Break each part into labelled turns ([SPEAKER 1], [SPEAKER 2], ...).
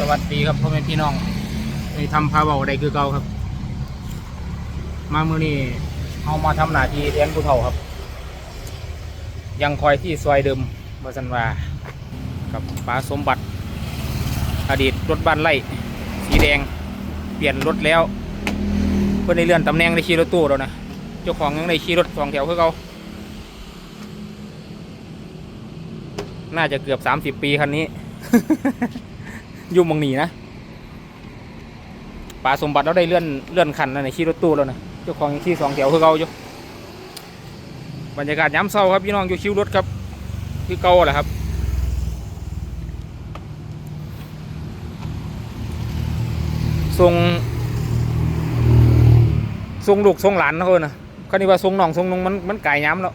[SPEAKER 1] สวัสดีครับพ่อแม่พี่น้องในทำพาเบาได้คือเก่าครับ มาเมื่อนี้เอามาทำหน้าที่แทนผู้เฒ่าครับ ยังคอยที่ซอยเดิมบาสันวากับป้าสมบัติ อดีตรถบ้านไล่สีแดง เปลี่ยนรถแล้ว เพื่อนได้เลื่อนตำแหน่งในขี่รถตู้แล้วนะเจ้าของยังได้ขี่รถสองแถวคือเขาน่าจะเกือบสามสิบปีคันนี้ ยุ่มมังหนีนะป่าสมบัติเราได้เลื่อนเลื่อนคันนะในขี่รถตู้แล้วนะเจ้าของขี่สองแถวคือเก่าอยู่บรรยากาศย้ำเศร้าครับพี่น้องอยู่คิวรถครับคือเก่าแหละครับทรงทรงลูกทรงหลานนะเพื่อนนะเขานี่ว่าทรงน้องทรงนงมันมันไก่ย้ำแล้ว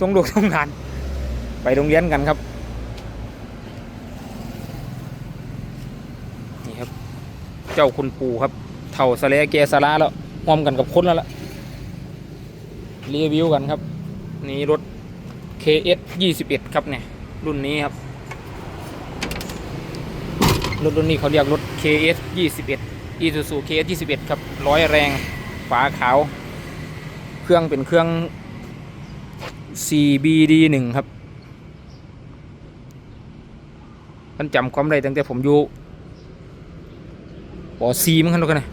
[SPEAKER 1] ทรงลูกทรงหลาน ไปโรงเรียนกันครับ นี่ครับ เจ้าคุณปู่ครับเท่าสะเลเกสาระแล้วพร้อมกันกับคนแล้วล่ะรีวิวกันครับ นี่รถ KS 21 ครับเนี่ย รุ่นนี้ครับ รถรุ่นนี้เขาเรียกรถ KS 21 Isuzu KS 21 ครับร้อยแรงฝาขาว เครื่องเป็นเครื่อง CBD 1ครับมันจำความได้ตั้งแต่ผมอยู่ ป .4 มั้งครับทุกคนนะ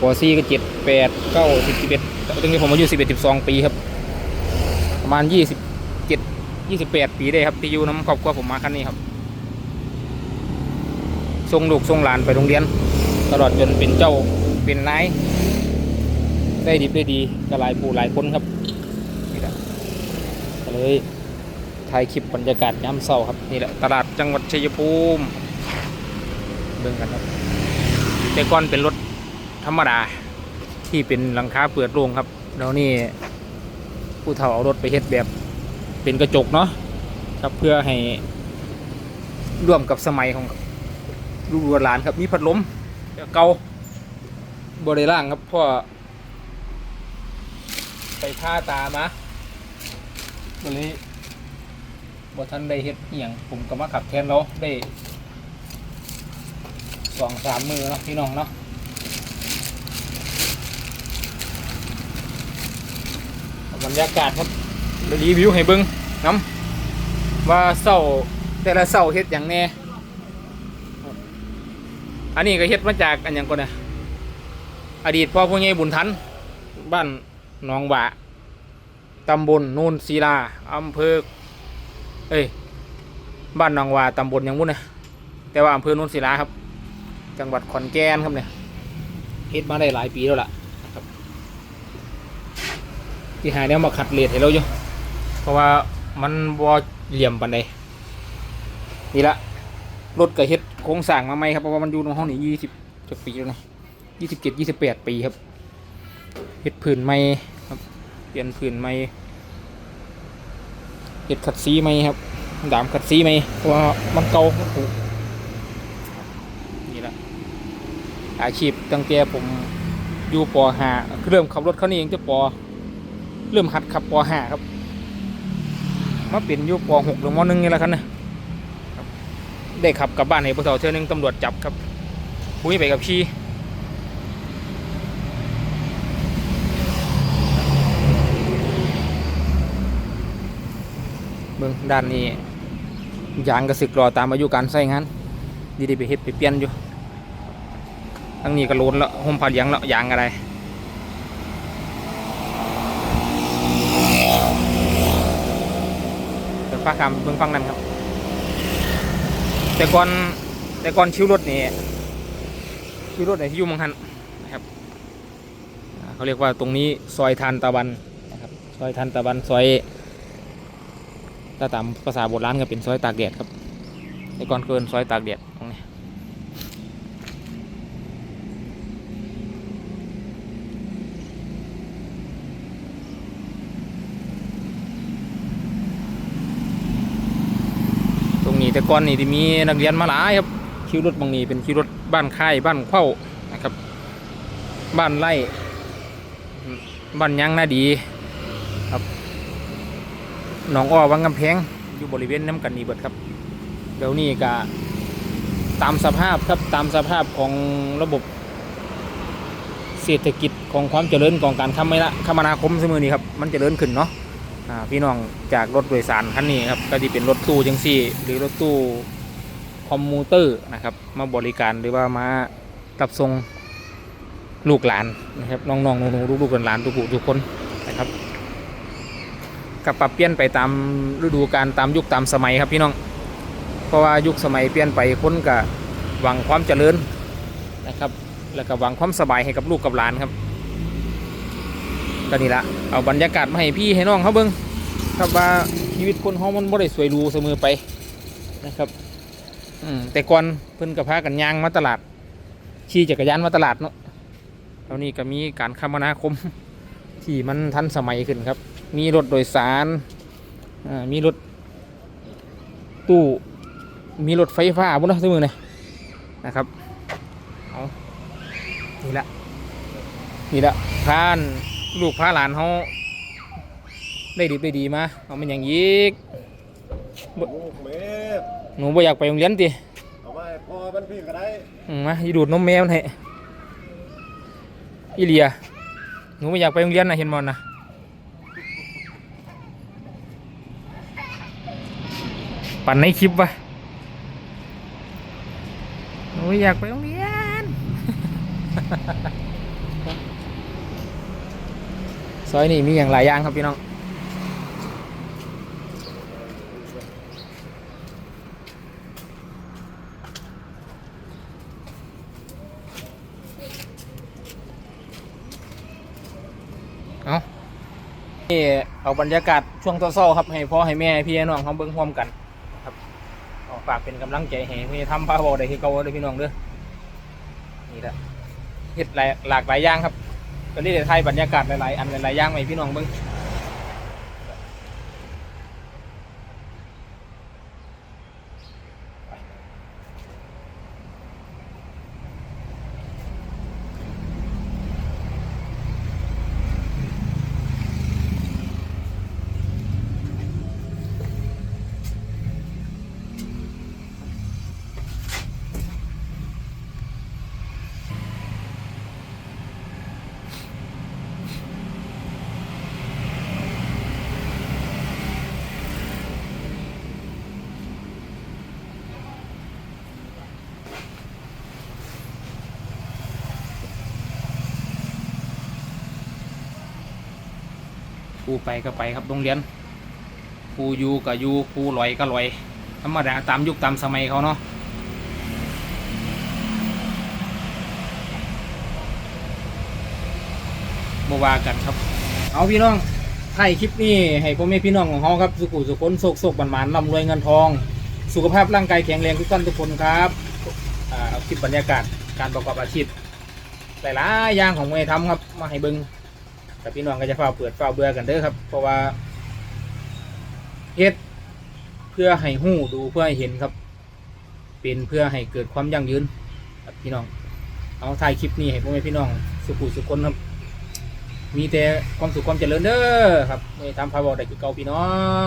[SPEAKER 1] ป .4 ก็เจ็ดแปดเก้าสิบสิบเอ็ดตั้งแต่ผมอายุสิบเอ็ดสิบสองปีครับ ประมาณยี่สิบเจ็ดยี่สิบแปดปีได้ครับที่อยู่น้ำครอบครัวผมมาคันนี้ครับส่งลูกส่งหลานไปโรงเรียน ตลอดจนเป็นเจ้าเป็นนายได้ดีได้ดีก็หลายผู้หลายคนครับนี่แหละเลยถ่ายคลิปบรรยากาศยามเช้าครับนี่แหละตลาดจังหวัดชัยภูมิ เบิ่งกันครับ แต่ก่อนเป็นรถธรรมดาที่เป็นหลังคาเปิดโล่งครับแล้วนี่ผู้เฒ่าเอารถไปเฮ็ดแบบเป็นกระจกเนาะครับเพื่อให้ร่วมกับสมัยของลูกหลานครับ มีพัดลมเก่าบริล่างครับพ่อไปผ้าตามาบริบทันได้เฮ็ดเอียงผมก็มาขับแทนเราได้ สองสามมือเนาะพี่น้องเนาะบรรยากาศครับเดี๋ยวรีวิวให้เบิ้งน้ำว่าเศร้าแต่ละเศร้าเฮ็ดอย่างแน่อันนี้ก็เฮ็ดมาจากอันยังก่อนนะอดีตพ่อผู้ใหญ่บุญทันบ้านหนองหวะตำบลนูนศิลาอำเภอเอ้ยบ้านหนองหวาตำบลยังบุ้นนะแต่ว่าอำเภอนูนศิลาครับ จังหวัดขอนแก่นครับเนี่ยเฮ็ดมาได้หลายปีแล้วล่ะครับที่หาเนี่ยมาขัดเลทให้เราอยู่เพราะว่ามันบ่เหลี่ยมปันใดนี่ละรถก็เฮ็ดโครงสร้างมาใหม่ครับเพราะว่ามันอยู่ในห้องนี้ยี่สิบจะปีแล้วนะยี่สิบเจ็ดยี่สิบแปดปีครับเฮ็ดผืนใหม่ครับเปลี่ยนผืนใหม่เฮ็ดขัดสีใหม่ครับดามขัดสีใหม่เพราะว่ามันเก่ามันผุนี่แหละ อาชีพตั้งแต่ผมอยู่ปห้าเริ่มขับรถเขานี่เองจะปเริ่มหัดขับปห้าครับมาเป็นอยู่ปหกหรือมหนึ่งนี่แหละครับนะได้ขับกลับบ้านให้พวกเราเที่ยวหนึงตำรวจจับครับปุ้ยไปกับพี่เบิ่งด้านนี้ยางกระสึกรอตามอายุการใช้งานดีดีไปเฮ็ดไปเปลี่ยนอยู่ ทั้งนี้ก็โลนแล้วห่มผ้าเหลียงแล้วยางอะไรเดี๋ยวฟ้าคำเบิ่งฟังนั่นครับ แต่ก่อนแต่ก่อนชิวรถนี่ชิวรถไหนที่อยู่มังหันนะครับเขาเรียกว่าตรงนี้ซอยทานตะวันนะครับซอยทานตะวันซอยถ้าตามภาษาโบราณก็เป็นซอยตากแดดครับแต่ก่อนเกินซอยตากแดดตรงนี้ตรงนี้ แต่ก่อนนี่ที่มีนักเรียนมาหลายครับคิวรถบางนี้เป็นคิวรถบ้านค่ายบ้านเข้านะครับ บ้านไร่บ้านยังน่าดีครับหนองอ้อวังกำแพงอยู่บริเวณน้ำกันนี่เบิดครับเดี๋ยวนี้ก็ตามสภาพครับตามสภาพของระบบเศรษฐกิจของความเจริญของการคมนาคมนาคมเสมอนี้ครับมันเจริญขึ้นเนาะ พี่น้องจากรถโดยสารคันนี้ครับก็ที่เป็นรถตู้จังซี่ หรือรถตู้คอมมูเตอร์นะครับ มาบริการหรือว่ามารับส่งลูกหลานนะครับน้องๆหนูๆลูกๆหลานทุกทุกคนนะครับกับปรับเปลี่ยนไปตามฤดูกาลตามยุคตามสมัยครับพี่น้อง เพราะว่ายุคสมัยเปลี่ยนไปคนก็หวังความเจริญนะครับ แล้วก็หวังความสบายให้กับลูกกับหลานครับ ก็นี่ละเอาบรรยากาศมาให้พี่ให้น้องเขาเบิ้งครับว่าชีวิตคนเฮามันบ่ได้สวยรูเสมอไปนะครับอืมแต่ก่อนเพิ่นก็พากันยางมาตลาด ขี่จักรยานมาตลาดเนาะตอนนี้ก็มีการคมนาคมที่มันทันสมัยขึ้นครับ มีรถโดยสารอ่ามีรถตู้มีรถไฟฟ้าบุญนะทุกมือเลยนะครับเอานี่ละนี่ละพาน ลูกพาหลานเขาได้ดีได้ดีมาเอาเป็นอย่างยีก
[SPEAKER 2] ลูกเมฟ
[SPEAKER 1] หนูบ่อยากไปโรงเรียนติ
[SPEAKER 2] เอาไว้พอมันพี่ก็ได้
[SPEAKER 1] อืมมาอีดูดนมแมวให้อีเลียหนูไม่อยากไปโรงเรียนนะเห็นมอนนะปั่นในคลิปวะหนูอยากไปโรงเรียน ซอยนี่มีอย่างหลายอย่างครับพี่น้องเอานี่เอาบรรยากาศช่วงตอนเช้าครับ ให้พ่อให้แม่พี่น้องเขาเบิ้งพร้อมกันครับเอาฝากเป็นกำลังใจให้พี่ทำพาบอได้ที่เก่าเลยพี่น้องเด้อนี่แหละเฮ็ดหลายหลากหลายอย่างครับ ก็นี่เดี๋ยวไทยบรรยากาศหลายๆ อันหลายๆอย่างไห้พี่น้องเบิ้ง ครูไปก็ไปครับโรงเรียนครูอยู่ก็อยู่ครูลอยก็ลอย ธรรมดาตามยุคตามสมัยเขาเนาะบวากันครับ เอาพี่น้องถ่ายคลิปนี้ให้พ่อแม่พี่น้องของเขาครับ สุขุสุขนโศกโศกบันหมานร่ำรวยเงินทอง สุขภาพร่างกายแข็งแรงทุกท่านทุกคนครับเอาคลิปบรรยากาศการประกอบอาชีพหลายๆอย่างของเมย์ทำครับ มาให้เบิง แต่พี่น้องก็จะเฝ้าเปิดเฝ้าเบื่อกันเด้อครับ เพราะว่าเฮ็ดเพื่อให้หู้ดูเพื่อให้เห็นครับ เป็นเพื่อให้เกิดความยั่งยืนครับพี่น้อง เอาถ่ายคลิปนี้ให้พ่อแม่พี่น้องสุขุสุขคนครับ มีแต่ความสุขความเจริญเด้อครับไม่ทำพาบอกได้คือเก่าพี่น้อง